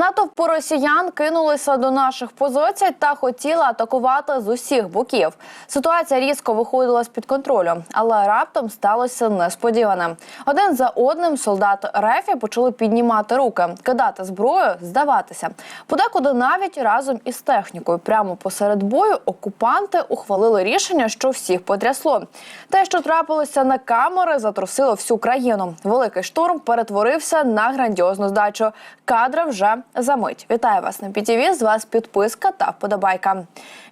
Натовп росіян кинулися до наших позицій та хотіли атакувати з усіх боків. Ситуація різко виходила з під контролю, але раптом сталося несподіване. Один за одним солдати РЕФі почали піднімати руки, кидати зброю, здаватися. Подекуди навіть разом із технікою. Прямо посеред бою окупанти ухвалили рішення, що всіх потрясло. Те, що трапилося на камери, затрусило всю країну. Великий штурм перетворився на грандіозну здачу. Кадри вже за мить. Вітаю вас на ПІТІВІ. З вас підписка та вподобайка.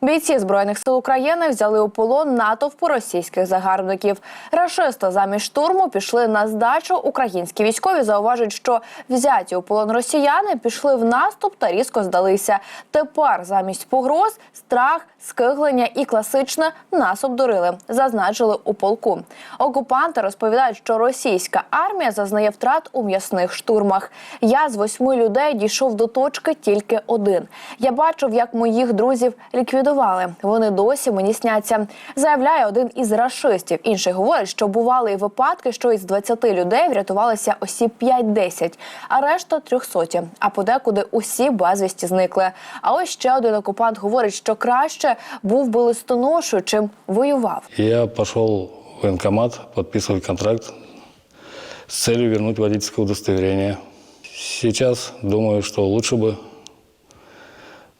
Бійці збройних сил України взяли у полон натовпу російських загарбників. Рашисти замість штурму пішли на здачу. Українські військові зауважують, що взяті у полон росіяни пішли в наступ та різко здалися. Тепер замість погроз страх, скиглення і класичне нас обдурили. Зазначили у полку. Окупанти розповідають, що російська армія зазнає втрат у м'ясних штурмах. Я з восьми людей дійшов до точки тільки один. Я бачив, як моїх друзів ліквідували. Вони досі мені сняться. Заявляє один із рашистів. Інший говорить, що бували і випадки, що із 20 людей врятувалися осіб 5-10, а решта трьохсоті. А подекуди усі безвісті зникли. А ось ще один окупант говорить, що краще був би листоношу, чим воював. Я пішов в воєнкомат, підписував контракт с целью вернуть водительское удостоверение. Сейчас думаю, что лучше бы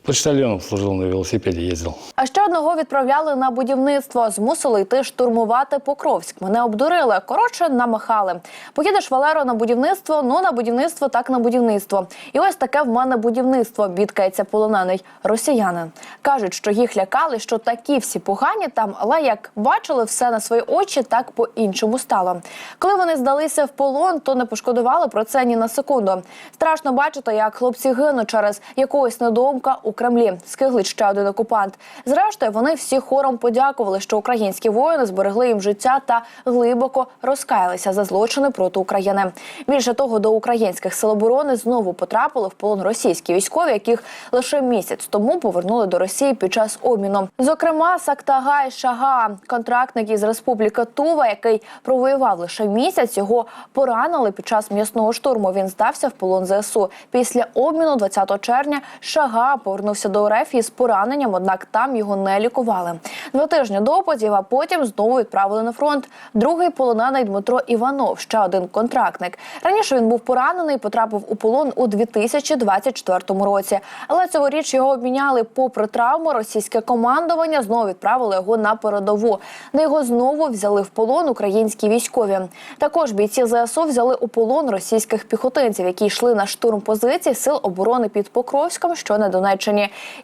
почтальоном служил на велосипеде, ездил. А ще одного відправляли на будівництво. Змусили йти штурмувати Покровськ. Мене обдурили. Коротше, намахали. Поїдеш Валеро на будівництво. Ну на будівництво, так на будівництво. І ось таке в мене будівництво. Бідкається полонений росіянин. кажуть, що їх лякали, що такі всі погані там, але як бачили все на свої очі, так по іншому стало. Коли вони здалися в полон, то не пошкодували про це ні на секунду. Страшно бачити, як хлопці гинуть через якогось недоумка у Кремлі. Скиглить ще один окупант. Зрештою, вони всі хором подякували, що українські воїни зберегли їм життя та глибоко розкаялися за злочини проти України. Більше того, до українських сил оборони знову потрапили в полон російські військові, яких лише місяць тому повернули до Росії під час обміну. Зокрема, Сактагай Шага, контрактник із Республіки Тува, який провоював лише місяць, його поранили під час м'ясного штурму. Він здався в полон ЗСУ. Після обміну 20 червня Шага повернувся до РФ із пораненням, однак там його не лікували. Два тижні допитів, а потім знову відправили на фронт. Другий полонений Дмитро Іванов, ще один контрактник. Раніше він був поранений, потрапив у полон у 2024 році. Але цьогоріч його обміняли попри травму. Російське командування знову відправило його на передову, де його знову взяли в полон українські військові. Також бійці ЗСУ взяли у полон російських піхотинців, які йшли на штурм позицій сил оборони під Покровськом, що на Донеччині.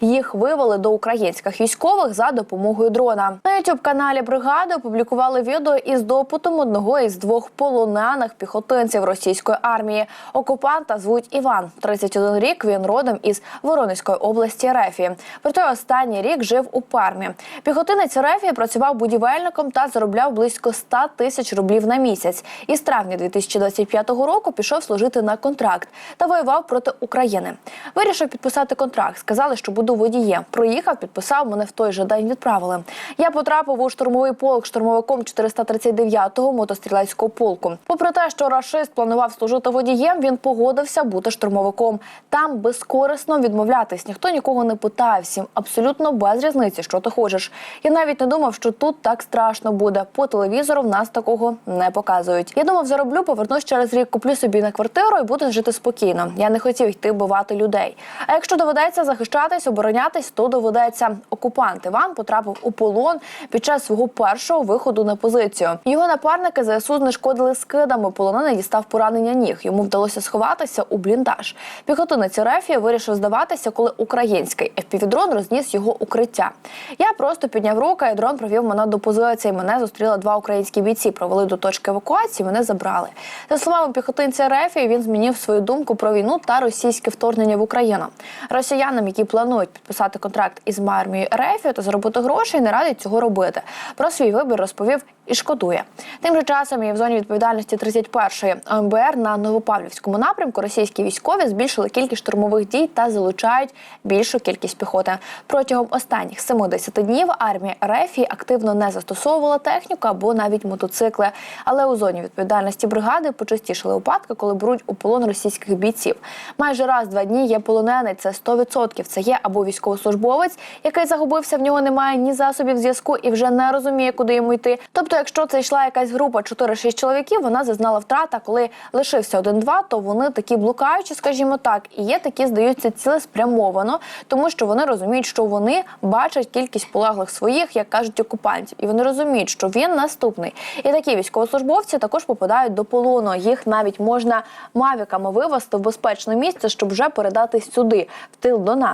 Їх вивели до українських військових за допомогою дрона. На youtube каналі бригади опублікували відео із допитом одного із двох полонених піхотинців російської армії. Окупанта звуть Іван. 31 рік. Він родом із Воронезької області Рефі. Проте останній рік жив у Пармі. Піхотинець Рефі працював будівельником та заробляв близько 100 тисяч рублів на місяць. І з травня 2025 року пішов служити на контракт та воював проти України. Вирішив підписати контракт. Сказали, що буду водієм. Проїхав, підписав мене в той же день. Відправили. Я потрапив у штурмовий полк штурмовиком 439-го мотострілецького полку. Попри те, що рашист планував служити водієм, він погодився бути штурмовиком. Там безкорисно відмовлятись. Ніхто нікого не питає. Всім абсолютно без різниці, що ти хочеш. Я навіть не думав, що тут так страшно буде. По телевізору в нас такого не показують. Я думав, зароблю, повернусь через рік, куплю собі на квартиру і буду жити спокійно. Я не хотів йти бивати людей. А якщо доведеться захищатись, оборонятись, то доведеться окупант Іван потрапив у полон під час свого першого виходу на позицію. Його напарники ЗСУ знешкодили скидами. Полонений дістав поранення ніг. Йому вдалося сховатися у бліндаж. Піхотинець Рефія вирішив здаватися, коли український FPV-дрон розніс його укриття. Я просто підняв руку, і дрон провів мене до позиції. Мене зустріли два українські бійці. Провели до точки евакуації. Мене забрали. За словами піхотинця Рефії, він змінив свою думку про війну та російське вторгнення в Україну. Росіянам, які планують підписати контракт із армією РФ та заробити грошей, не радять цього робити. Про свій вибір розповів і шкодує. Тим же часом і в зоні відповідальності 31-ї ОМБР на Новопавлівському напрямку російські військові збільшили кількість штурмових дій та залучають більшу кількість піхоти. Протягом останніх 70 днів армія РФ активно не застосовувала техніку або навіть мотоцикли. Але у зоні відповідальності бригади почастішили випадки, коли беруть у полон російських бійців. Майже раз два дні є полонений. Це 100%. Це є або військовослужбовець, який загубився, в нього немає ні засобів зв'язку і вже не розуміє, куди йому йти. Тобто, якщо це йшла якась група 4-6 чоловіків, вона зазнала втрат, а коли лишився один-два, то вони такі блукаючі, скажімо так, і є такі, здаються цілеспрямовано, тому що вони розуміють, що вони бачать кількість полеглих своїх, як кажуть, окупантів, і вони розуміють, що він наступний. І такі військовослужбовці також попадають до полону. Їх навіть можна мавіками вивезти в безпечне місце, щоб вже передати сюди, в тил до нас.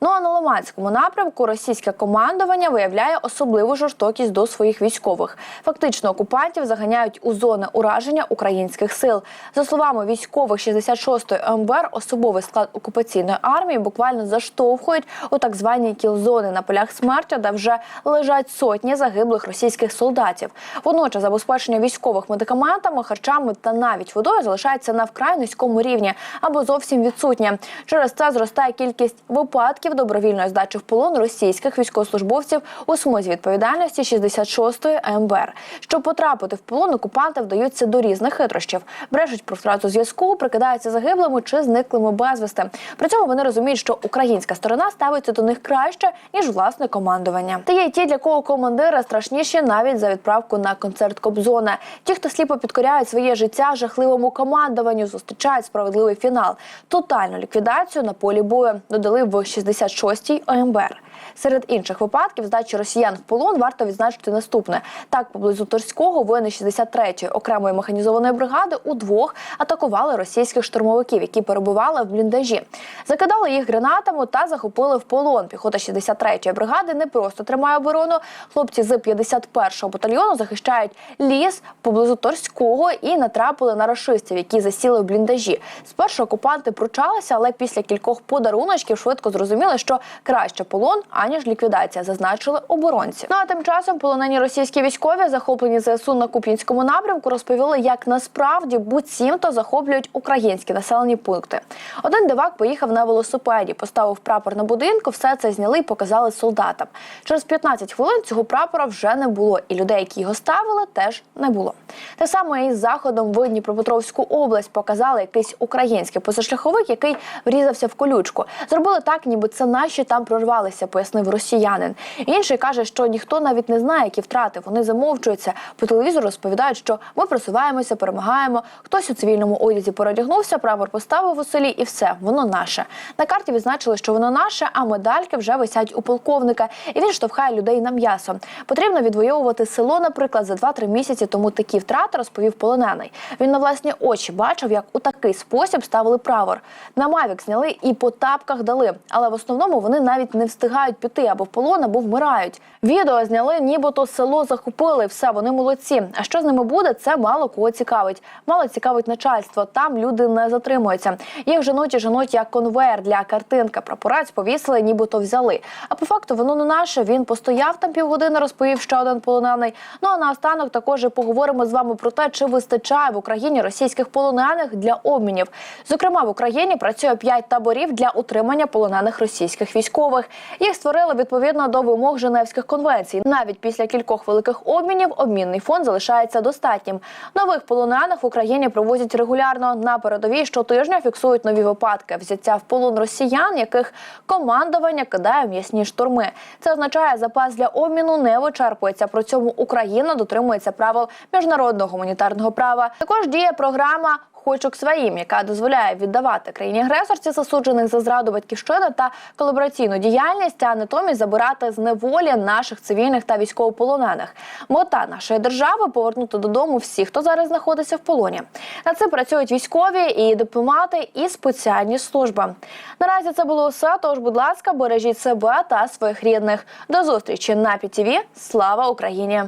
Ну а на Лиманському напрямку російське командування виявляє особливу жорстокість до своїх військових. Фактично окупантів заганяють у зони ураження українських сил. За словами військових 66-ї МБР, особовий склад окупаційної армії буквально заштовхують у так звані кілзони на полях смерті, де вже лежать сотні загиблих російських солдатів. Водночас забезпечення військових медикаментами, харчами та навіть водою залишається на вкрай низькому рівні або зовсім відсутнє. Через це зростає кількість випадків добровільної здачі в полон російських військовослужбовців у смузі відповідальності 66-ї МБР. Щоб потрапити в полон, окупанти вдаються до різних хитрощів, брешуть про втрату зв'язку, прикидаються загиблими чи зниклими безвісти. При цьому вони розуміють, що українська сторона ставиться до них краще ніж власне командування. Та є й ті, для кого командири страшніші навіть за відправку на концерт Кобзона. Ті, хто сліпо підкоряють своє життя жахливому командуванню, зустрічають справедливий фінал, тотальну ліквідацію на полі бою. Додали в 66-й ОМБР. Серед інших випадків здачі росіян в полон варто відзначити наступне: так поблизу Торського воїни 63-ї окремої механізованої бригади удвох атакували російських штурмовиків, які перебували в бліндажі. Закидали їх гранатами та захопили в полон. Піхота 63-ї бригади не просто тримає оборону. Хлопці з 51-го батальйону захищають ліс поблизу Торського і натрапили на рашистів, які засіли в бліндажі. Спершу окупанти пручалися, але після кількох подаруночків швидко зрозуміли, що краще полон аніж ліквідація, зазначили оборонці. Ну а тим часом полонені російські військові, захоплені ЗСУ на Куп'янському напрямку, розповіли, як насправді буцімто захоплюють українські населені пункти. Один дивак поїхав на велосипеді, поставив прапор на будинку. Все це зняли і показали солдатам. Через 15 хвилин цього прапора вже не було, і людей, які його ставили, теж не було. Те саме і з заходом в Дніпропетровську область показали якийсь український позашляховик, який врізався в колючку. Зробили так, ніби це наші там прорвалися, пояснив росіянин. Інший каже, що ніхто навіть не знає, які втрати. Вони замовчуються. По телевізору розповідають, що ми просуваємося, перемагаємо. Хтось у цивільному одязі передягнувся, прапор поставив у селі, і все, воно наше. На карті відзначили, що воно наше, а медальки вже висять у полковника. І він штовхає людей на м'ясо. Потрібно відвоювати село, наприклад, за 2-3 місяці. Тому такі втрати розповів полонений. Він на власні очі бачив, як у такий спосіб ставили правор. На Мавік зняли і по тапках дали, але в основному вони навіть не встигають піти або в полон, або вмирають. Відео зняли, нібито село захопили. Все, вони молодці. А що з ними буде? Це мало кого цікавить. Мало цікавить начальство. Там люди не затримуються. Їх женуть і женуть як конвейер для картинка. Прапорець повісили, нібито взяли. А по факту воно не наше. Він постояв там півгодини, розповів ще один полонений. Ну а наостанок також поговоримо з вами про те, чи вистачає в Україні російських полонених для обмінів. Зокрема, в Україні працює п'ять таборів для утримання полонених російських військових. Їх створили відповідно до вимог Женевських конвенцій. Навіть після кількох великих обмінів обмінний фонд залишається достатнім. Нових полонених в Україні провозять регулярно. На передовій щотижня фіксують нові випадки взяття в полон росіян, яких командування кидає м'ясні штурми. Це означає, запас для обміну не вичерпується. При цьому Україна дотримується правил міжнародного гуманітарного права. Також діє програма. Хочу к своїм, яка дозволяє віддавати країні агресорці засуджених за зраду батьківщини та колабораційну діяльність, а натомість забирати з неволі наших цивільних та військовополонених. Мета нашої держави повернути додому всіх, хто зараз знаходиться в полоні. Над цим працюють військові і дипломати, і спеціальні служби. Наразі це було все. Тож, будь ласка, бережіть себе та своїх рідних. До зустрічі на ПІТІВІ. Слава Україні!